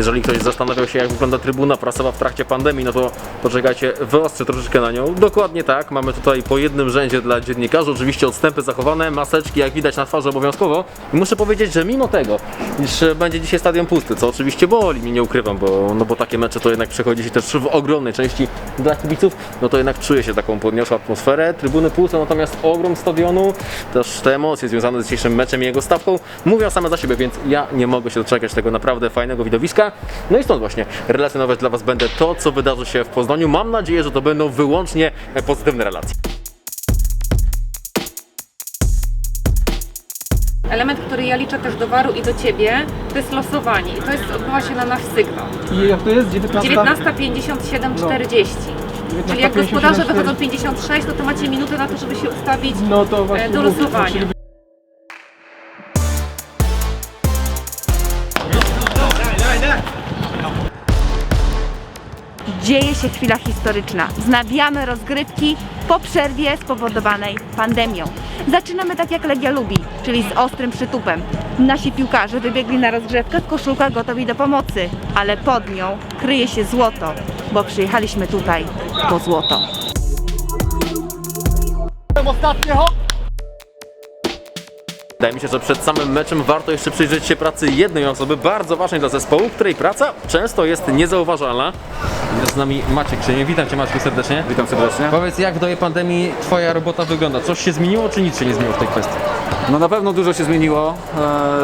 Jeżeli ktoś zastanawiał się, jak wygląda trybuna prasowa w trakcie pandemii, no to poczekajcie, wyostrzę troszeczkę na nią. Dokładnie tak, mamy tutaj po jednym rzędzie dla dziennikarzy, oczywiście odstępy zachowane, maseczki jak widać na twarzy obowiązkowo. I muszę powiedzieć, że mimo tego, iż będzie dzisiaj stadion pusty, co oczywiście boli, mi nie ukrywam, bo, no bo takie mecze to jednak przechodzi się też w ogromnej części dla kibiców, no to jednak czuje się taką podniosłą atmosferę, trybuny puste, natomiast ogrom stadionu, też te emocje związane z dzisiejszym meczem i jego stawką mówią same za siebie, więc ja nie mogę się doczekać tego naprawdę fajnego widowiska. No i stąd właśnie relacjonować dla Was będę to, co wydarzy się w Poznaniu. Mam nadzieję, że to będą wyłącznie e, pozytywne relacje. Element, który ja liczę też do waru i do ciebie, to jest losowanie i to jest odbywa się na nasz sygnał. I jak to jest? 19? 19.57.40. Czyli jak 19:57, gospodarze wychodzą 56, no to macie minutę na to, żeby się ustawić No to właśnie e, do mówię, losowania. Dzieje się chwila historyczna. Wznawiamy rozgrywki po przerwie spowodowanej pandemią. Zaczynamy tak jak Legia lubi, czyli z ostrym przytupem. Nasi piłkarze wybiegli na rozgrzewkę w koszulkach gotowi do pomocy, ale pod nią kryje się złoto, bo przyjechaliśmy tutaj po złoto. Wydaje mi się, że przed samym meczem warto jeszcze przyjrzeć się pracy jednej osoby, bardzo ważnej dla zespołu, której praca często jest niezauważalna. Jest z nami Maciek Krzynie. Witam Cię Maciek serdecznie. Witam serdecznie. Powiedz, jak do pandemii Twoja robota wygląda? Coś się zmieniło, czy nic się nie zmieniło w tej kwestii? No na pewno dużo się zmieniło.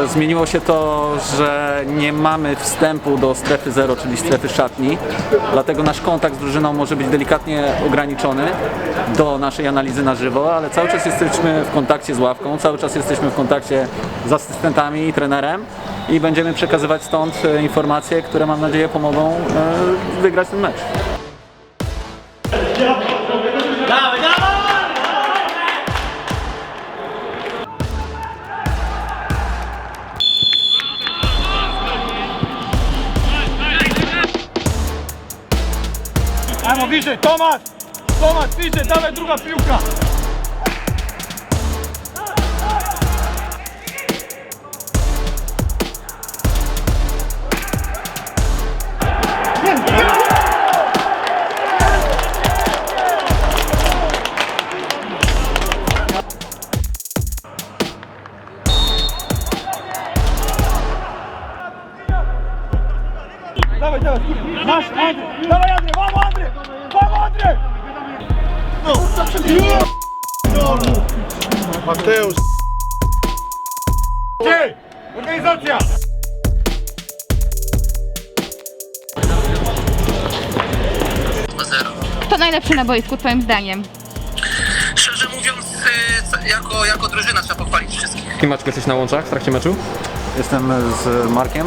E, zmieniło się to, że nie mamy wstępu do strefy zero, czyli strefy szatni. Dlatego nasz kontakt z drużyną może być delikatnie ograniczony do naszej analizy na żywo, ale cały czas jesteśmy w kontakcie z ławką, cały czas jesteśmy w kontakcie z asystentami i trenerem i będziemy przekazywać stąd e, informacje, które mam nadzieję pomogą e, wygrać ten mecz. Ajmo bliżej, Tomasz! Tomasz, bliżej, dawaj druga piłka! Dawaj, dawaj, masz, Andrzej! Dawaj, Andrzej, vamos, Andrzej! Vamos, Andrzej! Mateus, Ty! Organizacja! Kto najlepszy na boisku Twoim zdaniem? Szczerze mówiąc, y, jako, jako drużyna trzeba pochwalić wszystkich. Ty Maczku jesteś na łączach w trakcie meczu? Jestem z Markiem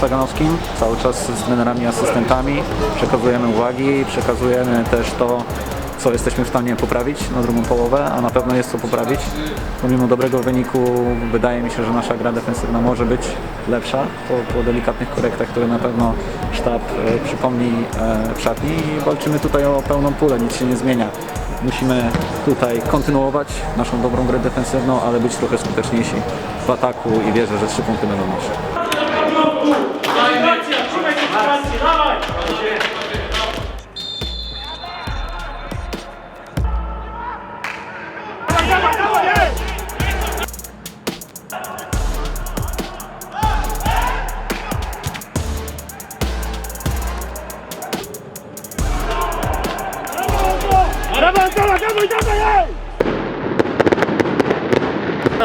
Saganowskim, cały czas z trenerami, asystentami. Przekazujemy uwagi, przekazujemy też to, co jesteśmy w stanie poprawić na drugą połowę, a na pewno jest co poprawić. Pomimo dobrego wyniku wydaje mi się, że nasza gra defensywna może być lepsza po, po delikatnych korektach, które na pewno sztab e, przypomni e, w szatni i walczymy tutaj o pełną pulę, nic się nie zmienia. Musimy tutaj kontynuować naszą dobrą grę defensywną, ale być trochę skuteczniejsi w ataku i wierzę, że trzy punkty będą nasze.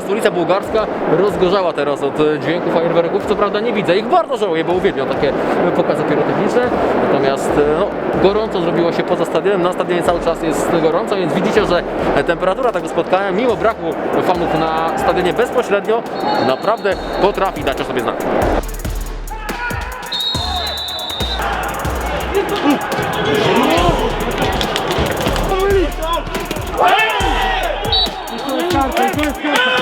Natomiast ulica Bułgarska rozgorzała teraz od e, dźwięków fajerwerków. Co prawda nie widzę ich, bardzo żałuję, bo uwielbiam takie e, pokazy pirotechniczne. Natomiast e, no, gorąco zrobiło się poza stadionem. Na stadionie cały czas jest gorąco, więc widzicie, że temperatura tego spotkania, mimo braku fanów na stadionie bezpośrednio, naprawdę potrafi dać o sobie znać. Let's.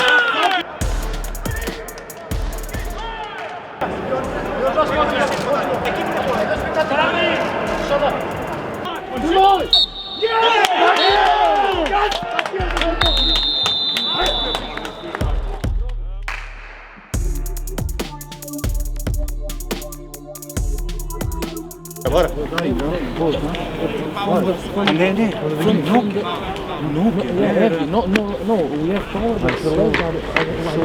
Agora, não, não, não, não, não, não, não, não, não, não, não, não.